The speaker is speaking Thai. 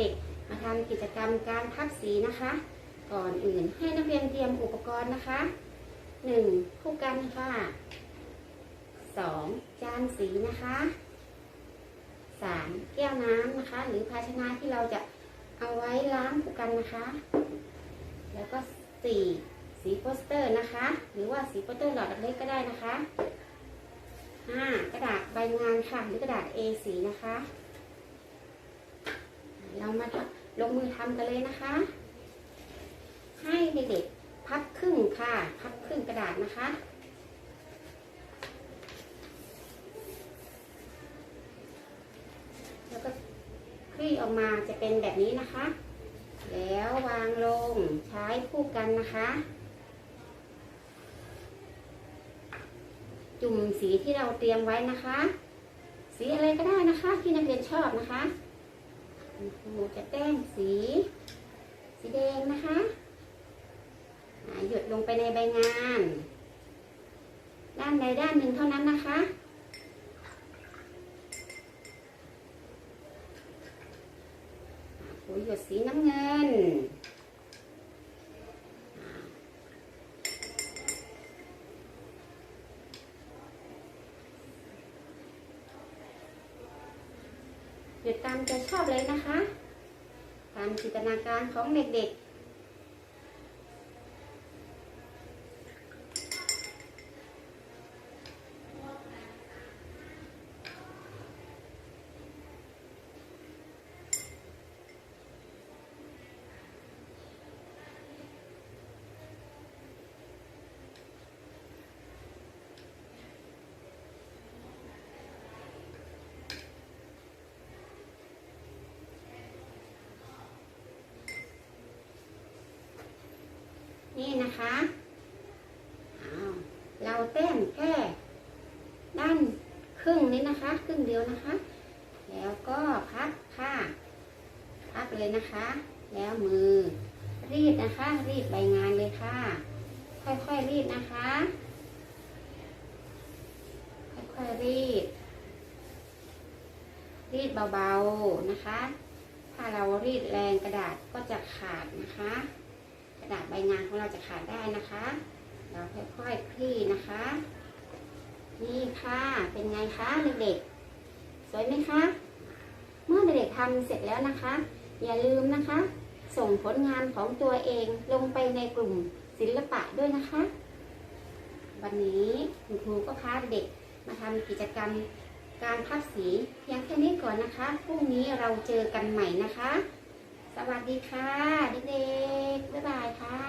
เด็กมาทำกิจกรรมการพักสีนะคะ ก่อนอื่นให้นักเรียนเตรียมอุปกรณ์นะคะ 1. ผู้กันค่ะ 2. จานสีนะคะ 3. แก้วน้ำนะคะ หรือภาชนะที่เราจะเอาไว้ล้างผู้กันนะคะ แล้วก็ 4. สีโปสเตอร์นะคะ หรือว่าสีโปสเตอร์หลอดเล็กก็ได้นะคะ 5. กระดาษใบงานค่ะหรือกระดาษ A4 นะคะ เรามาลงมือทำกันเลยนะคะ ให้เด็กๆพับครึ่งค่ะ พับครึ่งกระดาษนะคะแล้วก็คลี่ออกมาจะเป็นแบบนี้นะคะ แล้ววางลงใช้คู่กันนะคะ จุ่มสีที่เราเตรียมไว้นะคะ สีอะไรก็ได้นะคะที่นักเรียนชอบนะคะ คุณครูจะแต้มสี สีแดงนะคะหยดลงไปในใบงาน ด้านใดด้านหนึ่งเท่านั้นนะคะครูหยดสีน้ำเงิน หยุดตามใจชอบเลยนะคะ ตามจินตนาการของเด็กๆ นี่นะคะเราเต้นแค่ด้านครึ่งนี้นะคะ ครึ่งเดียวนะคะ แล้วก็พับผ้าพับเลยนะคะ แล้วมือรีดนะคะ รีดใบงานเลยค่ะ ค่อยๆรีดนะคะ ค่อยๆรีด รีดเบาๆนะคะ ถ้าเรารีดแรงกระดาษก็จะขาดนะคะ กระดาษใบงานของเราจะขาดได้นะคะ เราค่อยๆคลี่นะคะ นี่ค่ะ เป็นไงคะเด็กๆ สวยไหมคะ เมื่อเด็กๆทำเสร็จแล้วนะคะ อย่าลืมนะคะ ส่งผลงานของตัวเองลงไปในกลุ่มศิลปะด้วยนะคะ วันนี้คุณครูก็พาเด็กมาทำกิจกรรมการพับสีเพียงแค่นี้ก่อนนะคะ พรุ่งนี้เราเจอกันใหม่นะคะ สวัสดีค่ะเด็กๆบ๊ายบายค่ะ